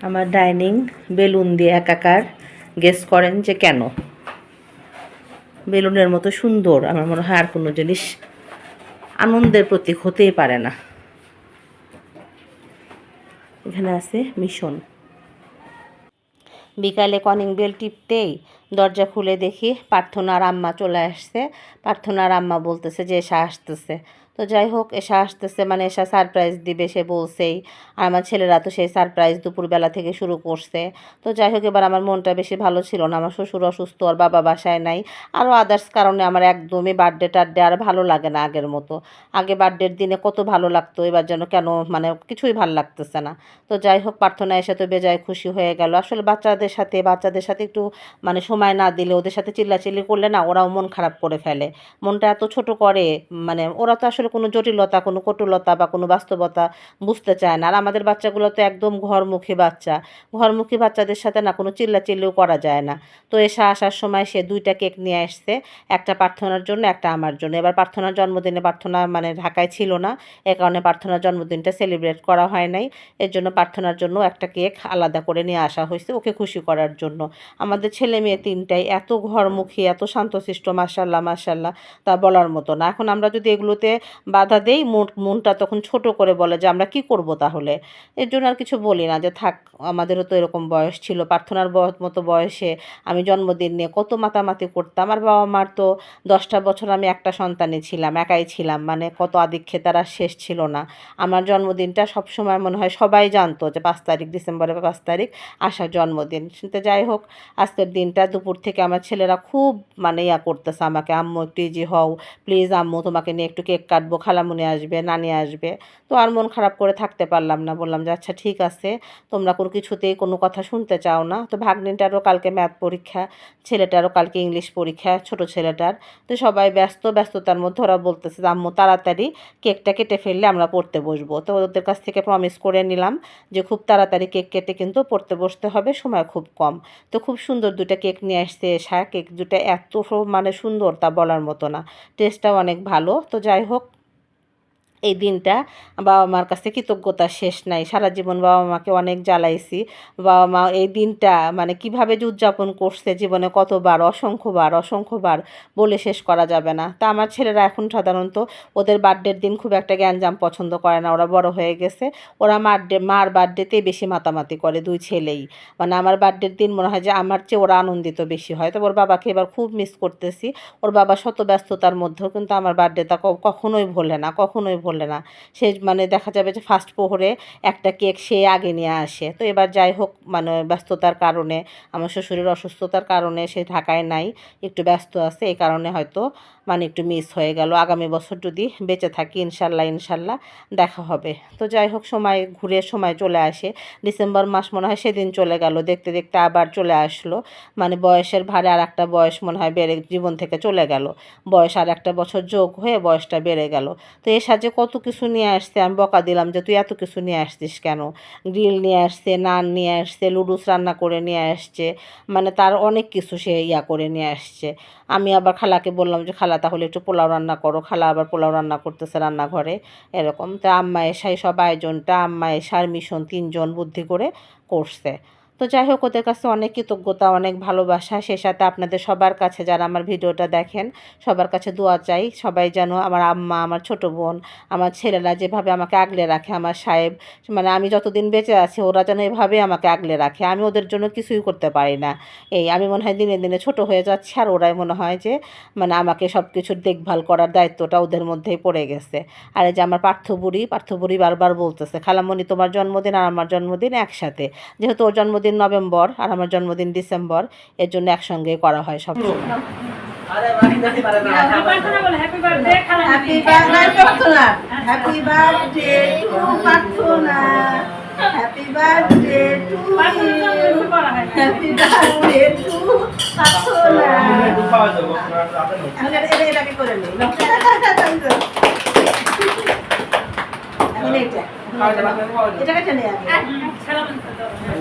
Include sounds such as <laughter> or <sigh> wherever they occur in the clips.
আমার dining balloon দিয়ে একাকার গেস করেন যে কেন? বেলুনের মতো সুন্দর, আমার মনে হয় আর কোনো জিনিস আনন্দের প্রতীক হতেই পারে না। এখানে আছে মিশন। বিকালে কনিং বেল টিপতেই দরজা খুলে দেখি প্রার্থনার আম্মা চলে আসছে। প্রার্থনার আম্মা বলতেছে যে এসা আসতেছে। তো যাই হোক, এসা আসতেছে মানে এসা সারপ্রাইজ দিবে, সে বলছেই। আর আমার ছেলেরা তো সেই সারপ্রাইজ দুপুরবেলা থেকে শুরু করছে। তো যাই হোক, এবার আমার মনটা বেশি ভালো ছিল না। আমার শ্বশুর অসুস্থ, আর বাবা বাসায় নাই। আরও আদার্স কারণে আমার একদমই বার্থডে টার্থডে আর ভালো লাগে না আগের মতো। আগে বার্থডের দিনে কত ভালো লাগতো, এবার যেন কেন মানে কিছুই ভালো লাগতেছে না। তো যাই হোক, প্রার্থনা এসে তো বেজায় খুশি হয়ে গেল। আসলে বাচ্চাদের সাথে বাচ্চাদের সাথে একটু মানে সময় না দিলে, ওদের সাথে চিল্লাচিল্লি করলে না, ওরাও মন খারাপ করে ফেলে। মনটা এত ছোট করে মানে ওরা তো আসলে কোনো জটিলতা, কোনো কটুলতা বা কোনো বাস্তবতা বুঝতে চায় না। আর আমাদের বাচ্চাগুলো তো একদম ঘরমুখী বাচ্চা। ঘরমুখী বাচ্চাদের সাথে না কোনো চিল্লাচিল্লিও করা যায় না। তো এসে আসার সময় সে দুইটা কেক নিয়ে আসছে, একটা প্রার্থনার জন্য, একটা আমার জন্য। এবার প্রার্থনার জন্মদিনে প্রার্থনা মানে ঢাকায় ছিল না। এ কারণে প্রার্থনার জন্মদিনটা সেলিব্রেট করা হয় নাই। এর জন্য প্রার্থনার জন্য একটা কেক আলাদা করে নিয়ে আসা হয়েছে ওকে খুশি করার জন্য। আমাদের ছেলে মেয়ে তিনটাই এত ঘরমুখী, এত শান্তশিষ্ট মাসাল্লাহ মাসাল্লাহ তা বলার মতো না। এখন আমরা যদি এগুলোতে বাধা দেই, মন, মনটা তখন ছোট করে বলে যে, আমরা কি করব তাহলে? এর জন্য আর কিছু বলি না যে, থাক, আমাদেরও তো এরকম বয়স ছিল, প্রার্থনার মতো বয়সে আমি জন্মদিন নিয়ে কত মাতামাতি করতাম। আমার বাবা মার তো দশটা বছর আমি একটা সন্তানই ছিলাম, একাই ছিলাম মানে কত আদিক্ষে তারা শেষ ছিল না। আমার জন্মদিনটা সবসময় মনে হয় সবাই জানতো যে, পাঁচ তারিখ, ডিসেম্বরের পাঁচ তারিখ, আসার জন্মদিন। কিন্তু যাই হোক, আজকের দিনটা দুপুর থেকে আমার ছেলেরা খুব মানে ইয়া করতেছে আমাকে, আম্মু, একটু ইজি হও প্লিজ আম্মু, তোমাকে নিয়ে একটু কেক কাটবো, খালামুনি আসবে, নানি আসবে। তো আর মন খারাপ করে থাকতে পারলাম না। বললাম যে আচ্ছা ঠিক আছে। তোমরা কোনো কিছুতেই কোনো কথা শুনতে চাও না। তো ভাগ্নিটারও কালকে ম্যাথ পরীক্ষা, ছেলেটারও কালকে ইংলিশ পরীক্ষা, ছোট ছেলেটার। তো সবাই ব্যস্ত, ব্যস্ততার মধ্যে ওরা বলতেছে আম্মু, তাড়াতাড়ি কেকটা কেটে ফেললে আমরা পড়তে বসবো। তো ওদের কাছ থেকে প্রমিস করে নিলাম যে, খুব তাড়াতাড়ি কেক কেটে কিন্তু পড়তে বসতে হবে, সময় খুব কম। তো খুব সুন্দর দুটো কেক নিয়ে আসছে এসা কেক দুটা এত মানে সুন্দর তা বলার মতো না। টেস্টটাও অনেক ভালো। তো যাই হোক এই দিনটা বাবা মার কাছে কৃতজ্ঞতা শেষ নাই। সারা জীবন বাবা মাকে অনেক জ্বালাইছি। বাবা মা এই দিনটা মানে কীভাবে যে উদযাপন করছে জীবনে কতবার, অসংখ্যবার অসংখ্যবার বলে শেষ করা যাবে না। তা আমার ছেলেরা এখন সাধারণত ওদের বার্থডের দিন খুব একটা গ্যাঞ্জাম পছন্দ করে না। ওরা বড় হয়ে গেছে। ওরা মার ডে, মার বার্থডেতেই বেশি মাতামাতি করে দুই ছেলেই। মানে আমার বার্থডের দিন মনে হয় যে আমার চেয়ে ওরা আনন্দিত বেশি হয়। তো ওর বাবাকে এবার খুব মিস করতেছি। ওর বাবা শত ব্যস্ততার মধ্যেও কিন্তু আমার বার্থডেটা কখনোই ভোলে না, কখনোই ভোলে না। সে মানে দেখা যাবে যে ফার্স্ট প্রহরে একটা কেক সে আগে নিয়ে আসে। তো এবার যাই হোক মানে ব্যস্ততার কারণে, আমার শ্বশুরের অসুস্থতার কারণে সে ঢাকায় নাই, একটু ব্যস্ত আছে, এই কারণে হয়তো মানে একটু মিস হয়ে গেল। আগামী বছর যদি বেঁচে থাকি, ইনশাল্লাহ ইনশাল্লাহ দেখা হবে। তো যাই হোক, সময়, ঘুরে সময় চলে আসে। ডিসেম্বর মাস মনে হয় সেদিন চলে গেল। দেখতে দেখতে আবার চলে আসলো। মানে বয়সের ভারে আর একটা বয়স মনে হয় বেড়ে, জীবন থেকে চলে গেল। বয়স আর একটা বছর যোগ হয়ে বয়সটা বেড়ে গেল। তো এর সাথে কত কিছু নিয়ে আসছে? আমি বকা দিলাম যে, তুই এত কিছু নিয়ে আসছিস কেন? গ্রিল নিয়ে আসছে, নান নিয়ে আসছে লুডুস রান্না করে নিয়ে আসছে। মানে তার অনেক কিছু সে ইয়া করে নিয়ে আসছে। আমি আবার খালাকে বললাম যে, খালা তাহলে একটু পোলাও রান্না করো, খালা আবার পোলাও রান্না করতেছে রান্নাঘরে, এরকম। তো আম্মা এসাই সব আয়োজনটা, আম্মা এসার মিশন তিনজন বুদ্ধি করে করছে। তো যাই হোক ওদের কাছে অনেক কৃতজ্ঞতা, অনেক ভালোবাসা। সে সাথে আপনাদের সবার কাছে যারা আমার ভিডিওটা দেখেন, সবার কাছে দোয়া চাই। সবাই যেন আমার আম্মা, আমার ছোট বোন, আমার ছেলেরা যেভাবে আমাকে আগলে রাখে, আমার সাহেব মানে আমি যতদিন বেঁচে আছি, ওরা যেন এভাবে আমাকে আগলে রাখে। আমি ওদের জন্য কিছুই করতে পারি না। এই আমি মনে হয় দিনে দিনে ছোট হয়ে যাচ্ছে, আর ওরাই মনে হয় যে মানে আমাকে সব কিছুর দেখভাল করার দায়িত্বটা ওদের মধ্যেই পড়ে গেছে। আর এই যে আমার পার্থবুড়ি পার্থবুড়ি বারবার বলতেছে, খালামণি, তোমার জন্মদিন আর আমার জন্মদিন একসাথে। যেহেতু ওর জন্মদিন নভেম্বর আর আমার জন্মদিন ডিসেম্বর এর জন্য একসঙ্গে করা হয় সব সময় হ্যাপি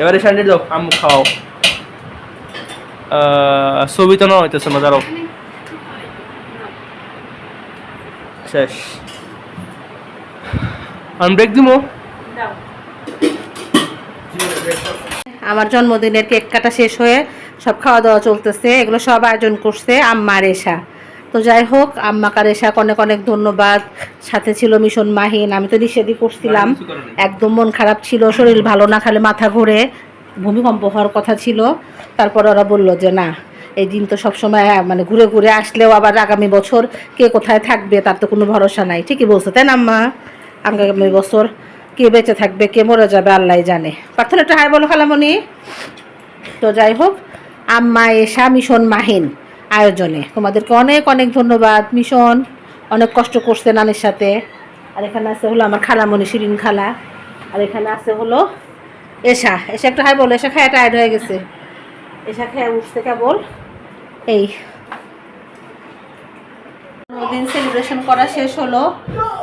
এবার এসান দাও আম্মু খাও। ছবি তো না হইতেছে না, দাঁড়াও। শেষ। আমি ব্রেক দিমো? আমার জন্মদিনের কেক কাটা শেষ হয়ে সব খাওয়া দাওয়া চলতেছে, এগুলো সব আয়োজন করছে আম্মা রেশা তো যাই হোক আম্মা কারেশাক অনেক অনেক ধন্যবাদ। সাথে ছিল মিশন মাহিন আমি তো নিষেধই করছিলাম। একদম মন খারাপ ছিল শরীর ভালো না খালে মাথা ঘুরে। ভূমিকম্প হওয়ার কথা ছিল। তারপর ওরা বলল যে না এই দিন তো সবসময় মানে ঘুরে ঘুরে আসলেও আবার আগামী বছর কে কোথায় থাকবে তার তো কোনো ভরসা নাই। ঠিকই বলছে তাই না আম্মা? আগামী বছর কে বেঁচে থাকবে কে মরে যাবে আল্লাহ জানে। প্রার্থনা একটু হাই বলো খালামনি তো যাই হোক আম্মা এসা মিশন মাহিন। আয়োজনে। তোমাদেরকে অনেক অনেক ধন্যবাদ। মিশন, অনেক কষ্ট করছে নানির সাথে। আর এখানে আছে হলো আমার খালামণি শিরিন খালা। আর এখানে আছে হলো এশা। এসা একটা হাই বলো এসা খায় টায়ার্ড হয়ে গেছে। এসা খেয়ে উঠছে কেবল। এই। দিন সেলিব্রেশন করা শেষ হলো।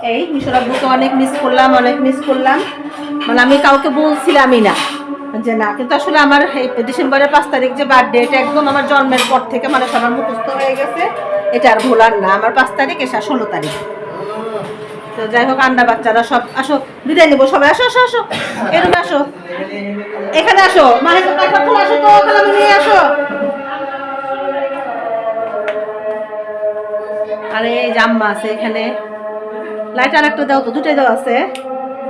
এই, মিশর আব্বুকে অনেক মিস করলাম, অনেক মিস করলাম। মানে আমি কাউকে বলছিলামই না। যে না, কিন্তু আসলে আমার এই ডিসেম্বরের পাঁচ তারিখ যে বার্থডে এটা একদম আমার জন্মের পর থেকে মানে সবার মুখস্থ হয়ে গেছে। এটা আর ভোলার না, আমার পাঁচ তারিখ এসা ষোলো তারিখ। তো যাই হোক, আন্ডা বাচ্চারা সব, আসো, বিদায় নিবো সবাই, আসো আসো আসো। এরকম আসো। এখানে আসো। মায়ের আসো তো নিয়ে আসো। আরে জাম্মা আছে এখানে। লাইট আর একটা দাও তো, দুটাই দাও আছে।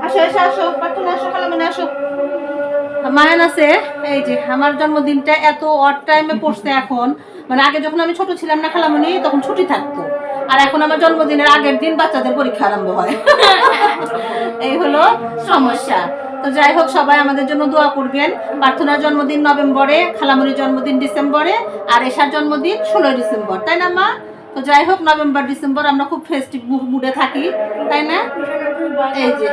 আসো, এসে, আসো প্রার্থনা আসো খালামণি আসো। মায়ান আছে? এই যে, আমার জন্মদিনটা এত অড টাইমে পড়ছে এখন। মানে আগে যখন আমি ছোট ছিলাম না খালামণি তখন ছুটি থাকতো। আর এখন আমার জন্মদিনের আগের দিন বাচ্চাদের পরীক্ষা আরম্ভ হয়। <laughs> এই হলো সমস্যা। তো যাই হোক, সবাই আমাদের জন্য দোয়া করবেন। প্রার্থনার জন্মদিন নভেম্বরে খালামণির জন্মদিন ডিসেম্বরে, আর এশার জন্মদিন ষোলোই ডিসেম্বর। তাই না, মা? তো যাই হোক, নভেম্বর, ডিসেম্বর আমরা খুব ফেস্টিভ মুডে থাকি। তাই না? এই যে।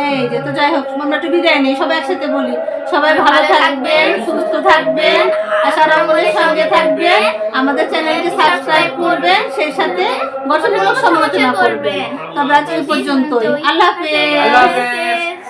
এই যে তো যাই হোক আমরা একটু বিদায় নেই সবাই একসাথে বলি সবাই ভালো থাকবেন সুস্থ থাকবেন আশা রঙের সঙ্গে থাকবেন আমাদের চ্যানেলটি সাবস্ক্রাইব করবেন সেই সাথে গঠনমূলক সমালোচনা করবেন। তবে আজ এই পর্যন্তই। আল্লাহ হাফেজ।